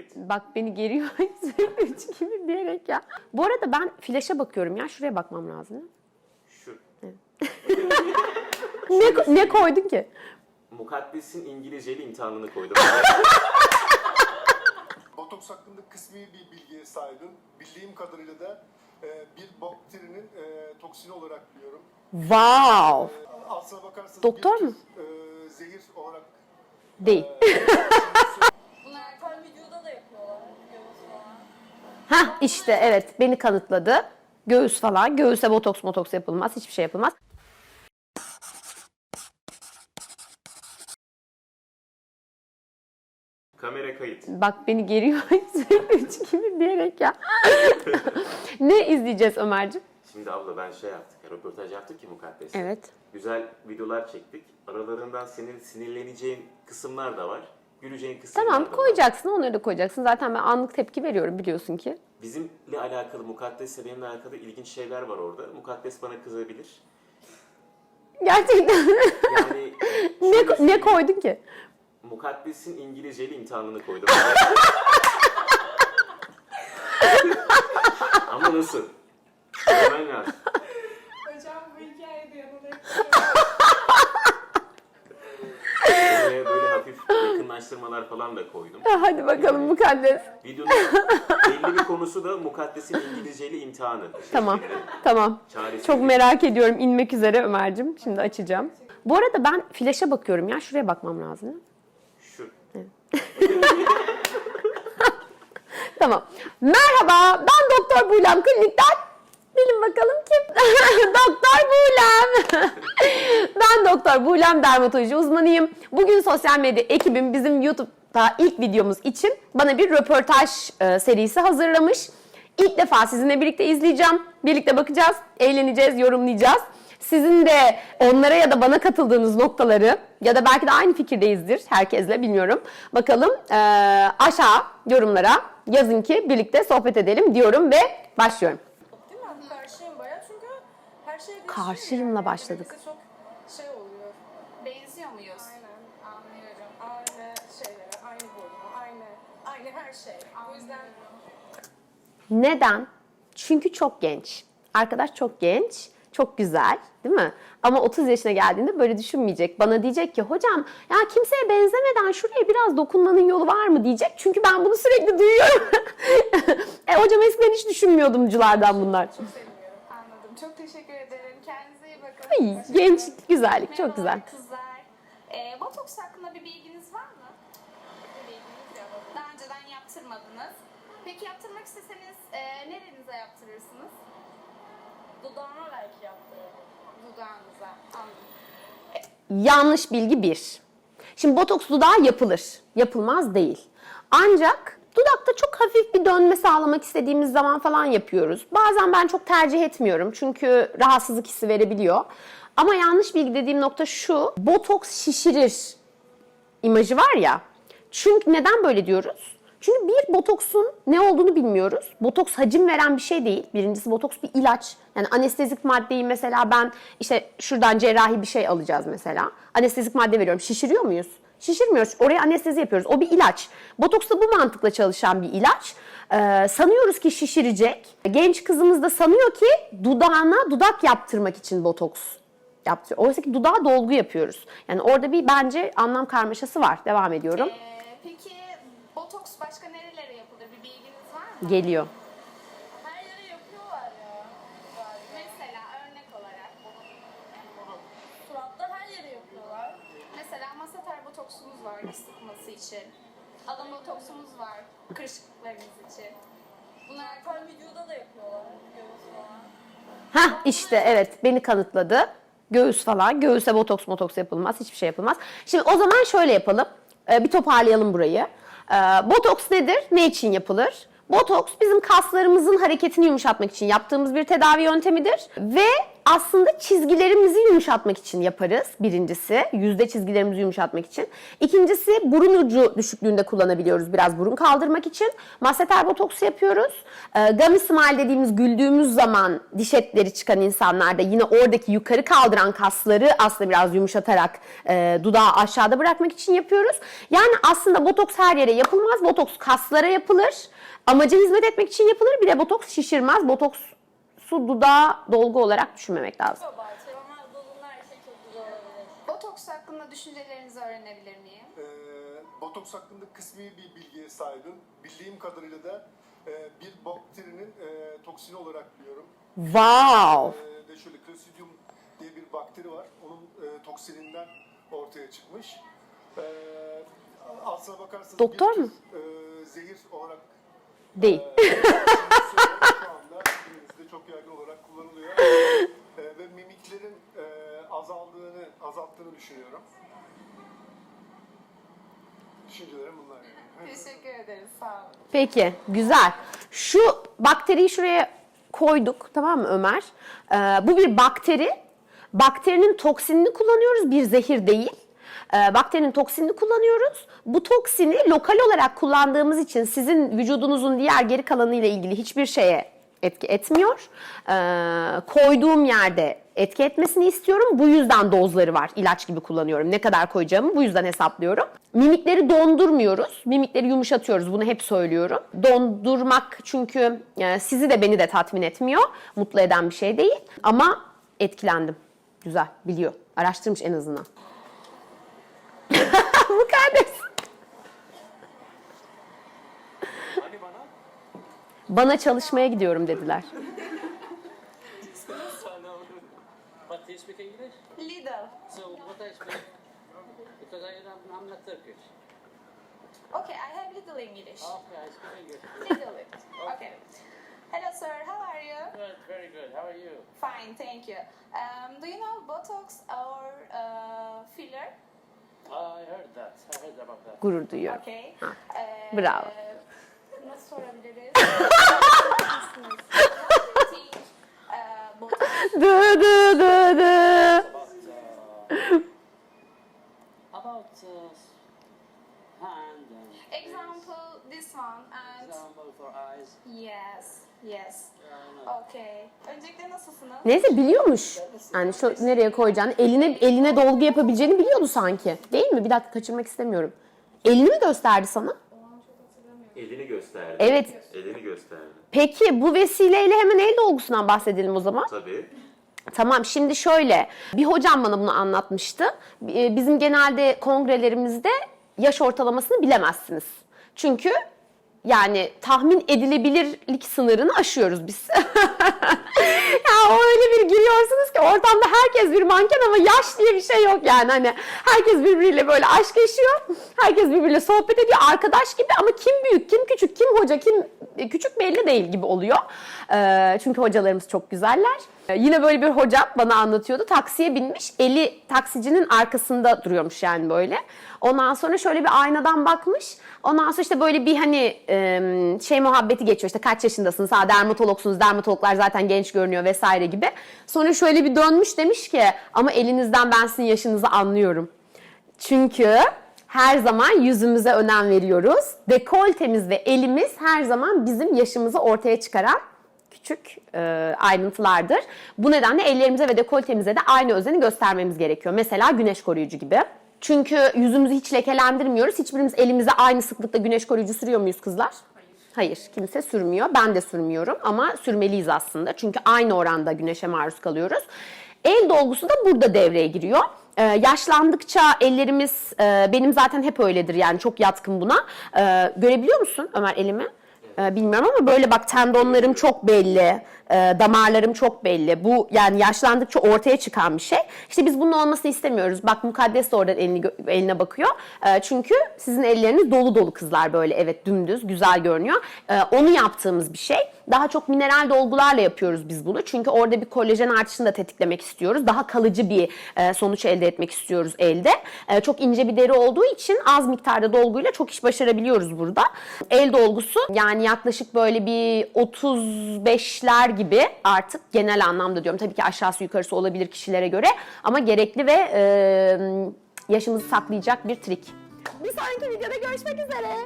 kayıt. Bak beni geriyor sürekli üç gibi diyerek ya. Bu arada ben flaşa bakıyorum ya. Şuraya bakmam lazım. Şu. Ne, ne koydun ki? Mukaddesin İngilizceli imtihanını koydum. Botoks hakkında kısmi bir bilgiye sahibim. Bildiğim kadarıyla da e, bir bakterinin e, toksini olarak biliyorum. Wow. E, aslına bakarsanız Doktor bir mu? tür, e, zehir olarak Değil. Bunlar erken videoda da yapıyorlar. Videosu falan. Hah işte evet beni kanıtladı. Göğüs falan. Göğüse botoks motoks yapılmaz. Hiçbir şey yapılmaz. Kamera kayıt. Bak beni geriyor sürekli üç gibi diyerek ya. ne izleyeceğiz Ömerciğim? Şimdi abla ben şey yaptık, röportaj yaptık ki Mukaddes. Evet. Güzel videolar çektik. Aralarından senin sinirleneceğin kısımlar da var. Güleceğin kısımlar da Tamam var. koyacaksın onları da koyacaksın. Zaten ben anlık tepki veriyorum biliyorsun ki. Bizimle alakalı, Mukaddes'le benimle alakalı ilginç şeyler var orada. Mukaddes bana kızabilir. Gerçekten Yani ne, şöyle ne söyleyeyim, koydun ki? Mukaddes'in İngilizceli imtihanını koydum. Ama nasıl? Hemen lazım. Hocam bu hikayede böyle hafif yakınlaştırmalar falan da koydum. Hadi bakalım mukaddes. Videonun belli bir konusu da Mukaddes'in İngilizceli imtihanı. Tamam, tamam. Çaresiz Çok merak ediyorum inmek üzere Ömer'cim. Şimdi açacağım. Bu arada ben flaşa bakıyorum ya. Şuraya bakmam lazım. Şu. Tamam. Merhaba, ben Doktor Buğlem Klinik'ten. Bilin bakalım kim? Doktor Buğlem. ben Doktor Buğlem dermatoloji uzmanıyım. Bugün sosyal medya ekibim bizim YouTube'da ilk videomuz için bana bir röportaj e, serisi hazırlamış. İlk defa sizinle birlikte izleyeceğim. Birlikte bakacağız, eğleneceğiz, yorumlayacağız. Sizin de onlara ya da bana katıldığınız noktaları ya da belki de aynı fikirdeyizdir herkesle bilmiyorum. Bakalım eee, aşağı yorumlara yazın ki birlikte sohbet edelim diyorum ve başlıyorum. Değil mi? Karşıyım baya çünkü her şey değişiyor. Karşıyımla başladık. Bize çok şey oluyor. Benziyor muyuz? Aynen. Anlıyorum. Aynı şeylere, aynı boyuma, aynı, aynı her şey. O yüzden Neden? Çünkü çok genç. Arkadaş çok genç, çok güzel değil mi? Ama 30 yaşına geldiğinde böyle düşünmeyecek. Bana diyecek ki hocam ya kimseye benzemeden şuraya biraz dokunmanın yolu var mı diyecek. Çünkü ben bunu sürekli duyuyorum. e hocam eskiden hiç düşünmüyordumculardan bunlar. çok seviniyorum. Anladım. Çok teşekkür ederim. Ay, gençlik, güzellik çok güzel. Kızlar. Ee, botoks hakkında bir bilginiz var mı? Bir bilginiz yok. Daha önceden yaptırmadınız. Peki yaptırmak isteseniz e, nerenize yaptırırsınız? Dudağıma belki yaptırırım. Dudağınıza. Anladım. Yanlış bilgi bir. Şimdi botoks dudağı yapılır. Yapılmaz değil. Ancak dudakta çok hafif bir dönme sağlamak istediğimiz zaman falan yapıyoruz. Bazen ben çok tercih etmiyorum çünkü rahatsızlık hissi verebiliyor. Ama yanlış bilgi dediğim nokta şu. Botoks şişirir imajı var ya. Çünkü neden böyle diyoruz? Çünkü bir botoksun ne olduğunu bilmiyoruz. Botoks hacim veren bir şey değil. Birincisi botoks bir ilaç. Yani anestezik maddeyi mesela ben işte şuradan cerrahi bir şey alacağız mesela. Anestezik madde veriyorum. Şişiriyor muyuz? Şişirmiyoruz. Oraya anestezi yapıyoruz. O bir ilaç. Botoks da bu mantıkla çalışan bir ilaç. Ee, sanıyoruz ki şişirecek. Genç kızımız da sanıyor ki dudağına dudak yaptırmak için botoks yaptırıyor. Oysa ki dudağa dolgu yapıyoruz. Yani orada bir bence anlam karmaşası var. Devam ediyorum. Ee, peki botoks başka nerelere yapılır? Bir bilginiz var mı? Geliyor. Her yere yapıyorlar ya. Galiba. Mesela örnek olarak. Suratta her yere yapıyorlar. Mesela botoksumuz var diş sıkması için. Alın botoksumuz var kırışıklıklarınız için. Bunlar Erken videoda da yapıyorlar. Falan. Hah işte evet beni kanıtladı. Göğüs falan. Göğüse botoks motoks yapılmaz. Hiçbir şey yapılmaz. Şimdi o zaman şöyle yapalım. Ee, bir toparlayalım burayı. Ee, botoks nedir? Ne için yapılır? Botoks bizim kaslarımızın hareketini yumuşatmak için yaptığımız bir tedavi yöntemidir. Ve aslında çizgilerimizi yumuşatmak için yaparız birincisi. Yüzde çizgilerimizi yumuşatmak için. İkincisi burun ucu düşüklüğünde kullanabiliyoruz biraz burun kaldırmak için. Masseter botoks yapıyoruz. Ee, gummy smile dediğimiz güldüğümüz zaman diş etleri çıkan insanlarda yine oradaki yukarı kaldıran kasları aslında biraz yumuşatarak e, dudağı aşağıda bırakmak için yapıyoruz. Yani aslında botoks her yere yapılmaz. Botoks kaslara yapılır. Amaca hizmet etmek için yapılır. Bir de botoks şişirmez. Botoks su dudağı dolgu olarak düşünmemek lazım. Ama dolunlar için çok güzel olabilir. Botoks hakkında düşüncelerinizi öğrenebilir miyim? Ee, botoks hakkında kısmi bir bilgiye sahibim. Bildiğim kadarıyla da e, bir bakterinin e, toksini olarak biliyorum. Wow! Ee, de şöyle Clostridium diye bir bakteri var. Onun e, toksininden ortaya çıkmış. Ee, aslına bakarsanız Doktor bir mu? tür, e, zehir olarak Değil. e, şu anda günümüzde çok yaygın olarak kullanılıyor. E, ve mimiklerin e, azaldığını, azalttığını düşünüyorum. Düşüncelerim bunlar yani. Teşekkür ederiz. Sağ olun. Peki, güzel. Şu bakteriyi şuraya koyduk, tamam mı Ömer? Ee, bu bir bakteri. Bakterinin toksinini kullanıyoruz, bir zehir değil. Ee, bakterinin toksinini kullanıyoruz. Bu toksini lokal olarak kullandığımız için sizin vücudunuzun diğer geri kalanıyla ilgili hiçbir şeye etki etmiyor. Ee, koyduğum yerde etki etmesini istiyorum. Bu yüzden dozları var. İlaç gibi kullanıyorum. Ne kadar koyacağımı bu yüzden hesaplıyorum. Mimikleri dondurmuyoruz. Mimikleri yumuşatıyoruz. Bunu hep söylüyorum. Dondurmak çünkü e, sizi de beni de tatmin etmiyor. Mutlu eden bir şey değil. Ama etkilendim. Güzel, biliyor. Araştırmış en azından. Mukaddes. Hani bana? Bana çalışmaya gidiyorum dediler. Sana But do you speak English? Lidl. So what I speak? Because I am I'm not Turkish. Okay, I have little English. Okay, I speak English. Little bit. Okay. Hello, sir. How are you? Good, very good. How are you? Fine, thank you. Um, do you know Botox or uh, filler? I heard that. I heard about that. Gurur duyuyorum. Okay. Ee, bravo. Nasıl sorabiliriz? Ee, Botox. Dı dı dı dı. Yes. Okay. Öncelikle nasılsınız? Neyse biliyormuş. Yani şu nereye koyacağını, eline eline dolgu yapabileceğini biliyordu sanki. Değil mi? Bir dakika kaçırmak istemiyorum. Elini mi gösterdi sana? Elini gösterdi. Evet. Elini gösterdi. Peki bu vesileyle hemen el dolgusundan bahsedelim o zaman. Tabii. Tamam şimdi şöyle bir hocam bana bunu anlatmıştı. Ee, Bizim genelde kongrelerimizde yaş ortalamasını bilemezsiniz. Çünkü yani tahmin edilebilirlik sınırını aşıyoruz biz. ya öyle bir giriyorsunuz ki ortamda herkes bir manken ama yaş diye bir şey yok yani. Hani herkes birbiriyle böyle aşk yaşıyor. Herkes birbiriyle sohbet ediyor. Arkadaş gibi ama kim büyük, kim küçük, kim hoca, kim küçük belli değil gibi oluyor. Ee, çünkü hocalarımız çok güzeller. Ee, Yine böyle bir hoca bana anlatıyordu. Taksiye binmiş. Eli taksicinin arkasında duruyormuş yani böyle. Ondan sonra şöyle bir aynadan bakmış. Ondan sonra işte böyle bir hani e, şey muhabbeti geçiyor. İşte kaç yaşındasınız? Ha dermatologsunuz. Dermatologlar zaten genç görünüyor vesaire gibi. Sonra şöyle bir dönmüş demiş ki ama elinizden ben sizin yaşınızı anlıyorum. Çünkü her zaman yüzümüze önem veriyoruz. Dekoltemiz ve elimiz her zaman bizim yaşımızı ortaya çıkaran küçük e, ayrıntılardır. Bu nedenle ellerimize ve dekoltemize de aynı özeni göstermemiz gerekiyor. Mesela güneş koruyucu gibi. Çünkü yüzümüzü hiç lekelendirmiyoruz. Hiçbirimiz elimize aynı sıklıkta güneş koruyucu sürüyor muyuz kızlar? Hayır, kimse sürmüyor. Ben de sürmüyorum ama sürmeliyiz aslında. Çünkü aynı oranda güneşe maruz kalıyoruz. El dolgusu da burada devreye giriyor. Ee, yaşlandıkça ellerimiz, e, benim zaten hep öyledir yani çok yatkın buna. Ee, görebiliyor musun Ömer elimi? Ee, bilmiyorum ama böyle bak tendonlarım çok belli, e, damarlarım çok belli. Bu yani yaşlandıkça ortaya çıkan bir şey. İşte biz bunun olmasını istemiyoruz. Bak Mukaddes de oradan elini, eline bakıyor. E, çünkü sizin elleriniz dolu dolu kızlar böyle evet dümdüz güzel görünüyor. E, onu yaptığımız bir şey. Daha çok mineral dolgularla yapıyoruz biz bunu. Çünkü orada bir kolajen artışını da tetiklemek istiyoruz. Daha kalıcı bir e, sonuç elde etmek istiyoruz elde. Çok ince bir deri olduğu için az miktarda dolguyla çok iş başarabiliyoruz burada. El dolgusu yani yaklaşık böyle bir 35'ler gibi artık genel anlamda diyorum. Tabii ki aşağısı yukarısı olabilir kişilere göre ama gerekli ve e, yaşımızı saklayacak bir trik. Bir sonraki videoda görüşmek üzere.